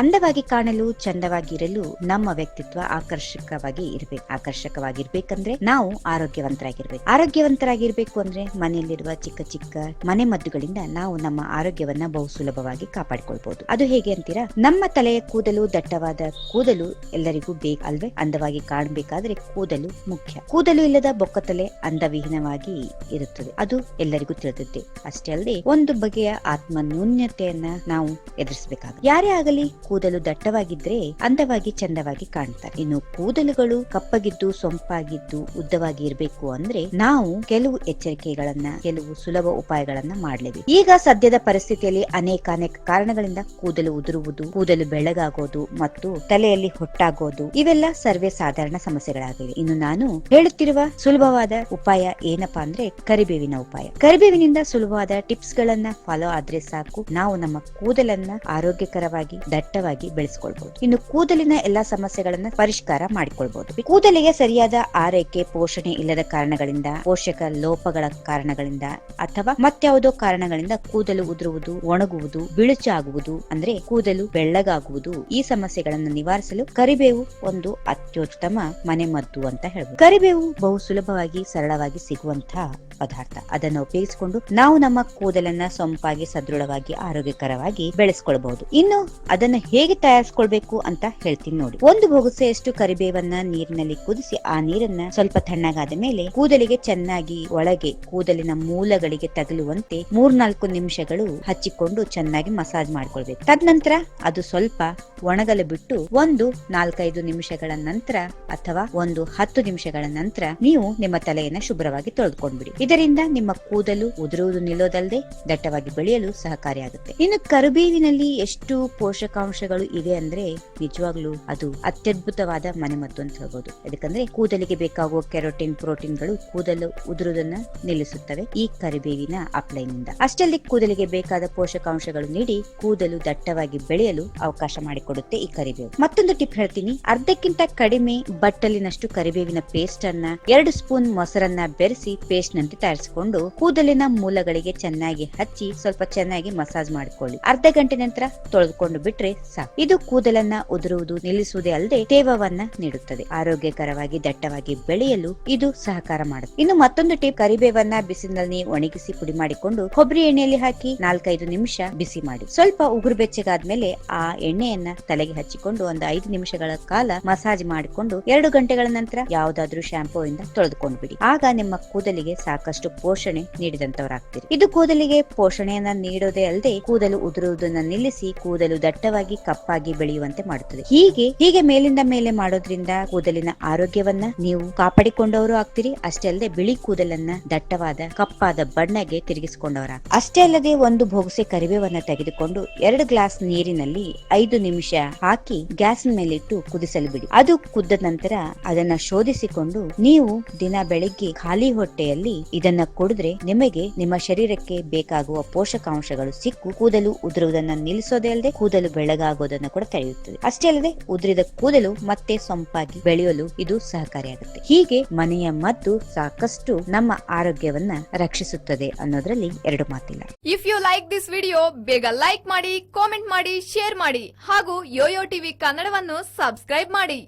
ಅಂದವಾಗಿ ಕಾಣಲು ಚಂದವಾಗಿರಲು ನಮ್ಮ ವ್ಯಕ್ತಿತ್ವ ಆಕರ್ಷಕವಾಗಿ ಇರಬೇಕು, ಆಕರ್ಷಕವಾಗಿರ್ಬೇಕಂದ್ರೆ ನಾವು ಆರೋಗ್ಯವಂತರಾಗಿರ್ಬೇಕು. ಆರೋಗ್ಯವಂತರಾಗಿರ್ಬೇಕು ಅಂದ್ರೆ ಮನೆಯಲ್ಲಿರುವ ಚಿಕ್ಕ ಚಿಕ್ಕ ಮನೆ ಮದ್ದುಗಳಿಂದ ನಾವು ನಮ್ಮ ಆರೋಗ್ಯವನ್ನ ಬಹು ಸುಲಭವಾಗಿ ಕಾಪಾಡಿಕೊಳ್ಬಹುದು. ಅದು ಹೇಗೆ ಅಂತೀರಾ? ನಮ್ಮ ತಲೆಯ ಕೂದಲು ದಟ್ಟವಾದ ಕೂದಲು ಎಲ್ಲರಿಗೂ ಬೇಕು ಅಲ್ವೇ? ಅಂದವಾಗಿ ಕಾಣಬೇಕಾದ್ರೆ ಕೂದಲು ಮುಖ್ಯ. ಕೂದಲು ಇಲ್ಲದ ಬೊಕ್ಕತಲೆ ಅಂದವಿಹೀನವಾಗಿ ಇರುತ್ತದೆ. ಅದು ಎಲ್ಲರಿಗೂ ತಿಳಿದಿದ್ದೆ. ಅಷ್ಟೇ ಅಲ್ಲದೆ ಒಂದು ಬಗೆಯ ಆತ್ಮ ನ್ಯೂನ್ಯತೆಯನ್ನ ನಾವು ಎದುರಿಸಬೇಕಾಗುತ್ತೆ. ಯಾರೇ ಆಗಲಿ ಕೂದಲು ದಟ್ಟವಾಗಿದ್ರೆ ಅಂದವಾಗಿ ಚಂದವಾಗಿ ಕಾಣ್ತಾರೆ ಇನ್ನು ಕೂದಲುಗಳು ಕಪ್ಪಗಿದ್ದು, ಸೊಂಪಾಗಿದ್ದು, ಉದ್ದವಾಗಿ ಇರಬೇಕು ಅಂದ್ರೆ ನಾವು ಕೆಲವು ಎಚ್ಚರಿಕೆಗಳನ್ನ, ಕೆಲವು ಸುಲಭ ಉಪಾಯಗಳನ್ನ ಮಾಡಲೇಬೇಕು. ಈಗ ಸದ್ಯದ ಪರಿಸ್ಥಿತಿಯಲ್ಲಿ ಅನೇಕ ಅನೇಕ ಕಾರಣಗಳಿಂದ ಕೂದಲು ಉದುರುವುದು, ಕೂದಲು ಬೆಳಗಾಗೋದು ಮತ್ತು ತಲೆಯಲ್ಲಿ ಹೊಟ್ಟಾಗೋದು, ಇವೆಲ್ಲ ಸರ್ವೇ ಸಾಧಾರಣ ಸಮಸ್ಯೆಗಳಾಗಿವೆ. ಇನ್ನು ನಾನು ಹೇಳುತ್ತಿರುವ ಸುಲಭವಾದ ಉಪಾಯ ಏನಪ್ಪಾ ಅಂದ್ರೆ ಕರಿಬೇವಿನ ಉಪಾಯ. ಕರಿಬೇವಿನಿಂದ ಸುಲಭವಾದ ಟಿಪ್ಸ್ ಗಳನ್ನ ಫಾಲೋ ಆದ್ರೆ ಸಾಕು. ನಾವು ನಮ್ಮ ಕೂದಲನ್ನ ಆರೋಗ್ಯಕರವಾಗಿ ದಟ್ಟವಾಗಿ ಬೆಳೆಸ್ಕೊಳ್ಬಹುದು ಇನ್ನು ಕೂದಲಿನ ಎಲ್ಲಾ ಸಮಸ್ಯೆಗಳನ್ನ ಪರಿಷ್ಕಾರ ಮಾಡಿಕೊಳ್ಬಹುದು ಕೂದಲಿಗೆ ಸರಿಯಾದ ಆರೈಕೆ, ಪೋಷಣೆ ಇಲ್ಲದ ಕಾರಣಗಳಿಂದ, ಪೋಷಕ ಲೋಪಗಳ ಕಾರಣಗಳಿಂದ ಅಥವಾ ಮತ್ಯಾವುದೋ ಕಾರಣಗಳಿಂದ ಕೂದಲು ಉದುರುವುದು, ಒಣಗುವುದು, ಬಿಳುಚಾಗುವುದು ಅಂದ್ರೆ ಕೂದಲು ಬೆಳ್ಳಗಾಗುವುದು ಈ ಸಮಸ್ಯೆಗಳನ್ನು ನಿವಾರಿಸಲು ಕರಿಬೇವು ಒಂದು ಅತ್ಯುತ್ತಮ ಮನೆಮದ್ದು ಅಂತ ಹೇಳ್ಬೋದು. ಕರಿಬೇವು ಬಹು ಸುಲಭವಾಗಿ ಸರಳವಾಗಿ ಸಿಗುವಂತಹ ಪದಾರ್ಥ. ಅದನ್ನ ಉಪಯೋಗಿಸಿಕೊಂಡು ನಾವು ನಮ್ಮ ಕೂದಲನ್ನ ಸೊಂಪಾಗಿ, ಸದೃಢವಾಗಿ, ಆರೋಗ್ಯಕರವಾಗಿ ಬೆಳೆಸ್ಕೊಳ್ಬಹುದು. ಇನ್ನು ಅದನ್ನ ಹೇಗೆ ತಯಾರಿಸ್ಕೊಳ್ಬೇಕು ಅಂತ ಹೇಳ್ತೀನಿ ನೋಡಿ. ಒಂದು ಬೊಗುಸೆಯಷ್ಟು ಕರಿಬೇವನ್ನ ನೀರಿನಲ್ಲಿ ಕುದಿಸಿ, ಆ ನೀರನ್ನ ಸ್ವಲ್ಪ ತಣ್ಣಗಾದ ಮೇಲೆ ಕೂದಲಿಗೆ ಚೆನ್ನಾಗಿ ಒಳಗೆ, ಕೂದಲಿನ ಮೂಲಗಳಿಗೆ ತಗಲುವಂತೆ ಮೂರ್ನಾಲ್ಕು ನಿಮಿಷಗಳು ಹಚ್ಚಿಕೊಂಡು ಚೆನ್ನಾಗಿ ಮಸಾಜ್ ಮಾಡ್ಕೊಳ್ಬೇಕು. ತದನಂತರ ಅದು ಸ್ವಲ್ಪ ಒಣಗಲು ಬಿಟ್ಟು ಒಂದು ನಾಲ್ಕೈದು ನಿಮಿಷಗಳ ನಂತರ ಅಥವಾ ಒಂದು ಹತ್ತು ನಿಮಿಷಗಳ ನಂತರ ನೀವು ನಿಮ್ಮ ತಲೆಯನ್ನ ಶುಭ್ರವಾಗಿ ತೊಳೆದುಕೊಂಡ್ಬಿಡಿ. ಇದರಿಂದ ನಿಮ್ಮ ಕೂದಲು ಉದುರುವುದು ನಿಲ್ಲೋದಲ್ಲದೆ ದಟ್ಟವಾಗಿ ಬೆಳೆಯಲು ಸಹಕಾರಿಯಾಗುತ್ತೆ ಇನ್ನು ಕರಿಬೇವಿನಲ್ಲಿ ಎಷ್ಟು ಪೋಷಕಾಂಶಗಳು ಇವೆ ಅಂದ್ರೆ ನಿಜವಾಗ್ಲೂ ಅದು ಅತ್ಯದ್ಭುತವಾದ ಮನೆಮದ್ದು ಅಂತ ಹೇಳ್ಬೋದು. ಯಾಕಂದ್ರೆ ಕೂದಲಿಗೆ ಬೇಕಾಗುವ ಕೆರೋಟಿನ್, ಪ್ರೋಟೀನ್ಗಳು ಕೂದಲು ಉದುರುವುದನ್ನು ನಿಲ್ಲಿಸುತ್ತವೆ ಈ ಕರಿಬೇವಿನ ಅಪ್ಲೈನಿಂದ. ಅಷ್ಟಲ್ಲಿ ಕೂದಲಿಗೆ ಬೇಕಾದ ಪೋಷಕಾಂಶಗಳು ನೀಡಿ ಕೂದಲು ದಟ್ಟವಾಗಿ ಬೆಳೆಯಲು ಅವಕಾಶ ಮಾಡಿಕೊಡುತ್ತೆ ಈ ಕರಿಬೇವು. ಮತ್ತೊಂದು ಟಿಪ್ ಹೇಳ್ತೀನಿ. ಅರ್ಧಕ್ಕಿಂತ ಕಡಿಮೆ ಬಟ್ಟಲಿನಷ್ಟು ಕರಿಬೇವಿನ ಪೇಸ್ಟ್ ಅನ್ನ ಎರಡು ಸ್ಪೂನ್ ಮೊಸರನ್ನ ಬೆರೆಸಿ ಪೇಸ್ಟ್ ನಂತೆ ತಯಾರಿಸಿಕೊಂಡು ಕೂದಲಿನ ಮೂಲಗಳಿಗೆ ಚೆನ್ನಾಗಿ ಹಚ್ಚಿ ಸ್ವಲ್ಪ ಚೆನ್ನಾಗಿ ಮಸಾಜ್ ಮಾಡಿಕೊಳ್ಳಿ. ಅರ್ಧ ಗಂಟೆ ನಂತರ ತೊಳೆದುಕೊಂಡು ಬಿಟ್ರೆ ಸಾಕು. ಇದು ಕೂದಲನ್ನ ಉದುರುವುದು, ನಿಲ್ಲಿಸುವುದೇ ಅಲ್ಲದೆ ತೇವವನ್ನ ನೀಡುತ್ತದೆ. ಆರೋಗ್ಯಕರವಾಗಿ, ದಟ್ಟವಾಗಿ ಬೆಳೆಯಲು ಇದು ಸಹಕಾರ ಮಾಡುತ್ತೆ. ಇನ್ನು ಮತ್ತೊಂದು ಟಿಪ್, ಕರಿಬೇವನ್ನ ಬಿಸಿಲಿನಲ್ಲಿ ಒಣಗಿಸಿ ಪುಡಿ ಮಾಡಿಕೊಂಡು ಕೊಬ್ಬರಿ ಎಣ್ಣೆಯಲ್ಲಿ ಹಾಕಿ ನಾಲ್ಕೈದು ನಿಮಿಷ ಬಿಸಿ ಮಾಡಿ. ಸ್ವಲ್ಪ ಉಗುರು ಬೆಚ್ಚಗಾದ್ಮೇಲೆ ಆ ಎಣ್ಣೆಯನ್ನ ತಲೆಗೆ ಹಚ್ಚಿಕೊಂಡು ಒಂದು ಐದು ನಿಮಿಷಗಳ ಕಾಲ ಮಸಾಜ್ ಮಾಡಿಕೊಂಡು ಎರಡು ಗಂಟೆಗಳ ನಂತರ ಯಾವುದಾದ್ರೂ ಶಾಂಪೂ ಇಂದ ತೊಳೆದುಕೊಂಡು ಬಿಡಿ. ಆಗ ನಿಮ್ಮ ಕೂದಲಿಗೆ ಸಾಕಷ್ಟು ಪೋಷಣೆ ನೀಡಿದಂತವರಾಗ್ತೀರಿ. ಇದು ಕೂದಲಿಗೆ ಪೋಷಣೆಯನ್ನ ನೀಡೋದೇ ಅಲ್ಲದೆ ಕೂದಲು ಉದುರುವುದನ್ನ ನಿಲ್ಲಿಸಿ ಕೂದಲು ದಟ್ಟವಾಗಿ ಕಪ್ಪಾಗಿ ಬೆಳೆಯುವಂತೆ ಮಾಡುತ್ತದೆ. ಹೀಗೆ ಹೀಗೆ ಮೇಲಿಂದ ಮೇಲೆ ಮಾಡೋದ್ರಿಂದ ಕೂದಲಿನ ಆರೋಗ್ಯವನ್ನ ನೀವು ಕಾಪಾಡಿಕೊಂಡವರು ಆಗ್ತೀರಿ. ಅಷ್ಟೇ ಅಲ್ಲದೆ ಬಿಳಿ ಕೂದಲನ್ನ ದಟ್ಟವಾದ, ಕಪ್ಪಾದ ಬಣ್ಣಗೆ ತಿರುಗಿಸಿಕೊಂಡವರ ಅಷ್ಟೇ ಅಲ್ಲದೆ ಒಂದು ಬೊಗಸೆ ಕರಿಬೇವನ್ನ ತೆಗೆದುಕೊಂಡು ಎರಡು ಗ್ಲಾಸ್ ನೀರಿನಲ್ಲಿ ಐದು ನಿಮಿಷ ಹಾಕಿ ಗ್ಯಾಸ್ ಮೇಲಿಟ್ಟು ಕುದಿಸಲು ಬಿಡಿ. ಅದು ಕುದ್ದ ನಂತರ ಅದನ್ನ ಶೋಧಿಸಿಕೊಂಡು ನೀವು ದಿನ ಬೆಳಿಗ್ಗೆ ಖಾಲಿ ಹೊಟ್ಟೆಯಲ್ಲಿ ಇದನ್ನ ಕುಡಿದ್ರೆ ನಿಮಗೆ ನಿಮ್ಮ ಶರೀರಕ್ಕೆ ಬೇಕಾಗುವ ಪೋಷಕಾಂಶಗಳು ಸಿಕ್ಕು. ಕೂದಲು ಉದುರುವುದನ್ನ ನಿಲ್ಲಿಸೋದೇ ಅಲ್ಲದೆ ಕೂದಲು ಬೆಳಗಾಗೋದನ್ನ ಕೂಡ ತಡೆಯುತ್ತದೆ. ಅಷ್ಟೇ ಅಲ್ಲದೆ ಉದುರಿದ ಕೂದಲು ಮತ್ತೆ ಸೊಂಪಾಗಿ ಬೆಳೆಯಲು ಇದು ಸಹಕಾರಿಯಾಗುತ್ತೆ ಹೀಗೆ ಮನೆಯ ಮದ್ದು ಸಾಕಷ್ಟು ನಮ್ಮ ಆರೋಗ್ಯವನ್ನ ರಕ್ಷಿಸುತ್ತದೆ ಅನ್ನೋದ್ರಲ್ಲಿ ಎರಡು ಮಾತಿಲ್ಲ. If you like this video ಬೇಗ ಲೈಕ್ ಮಾಡಿ ಕಾಮೆಂಟ್ ಮಾಡಿ ಶೇರ್ ಮಾಡಿ ಹಾಗೂ ಯೋಯೋ ಟಿವಿ ಕನ್ನಡವನ್ನು ಸಬ್ಸ್ಕ್ರೈಬ್ ಮಾಡಿ.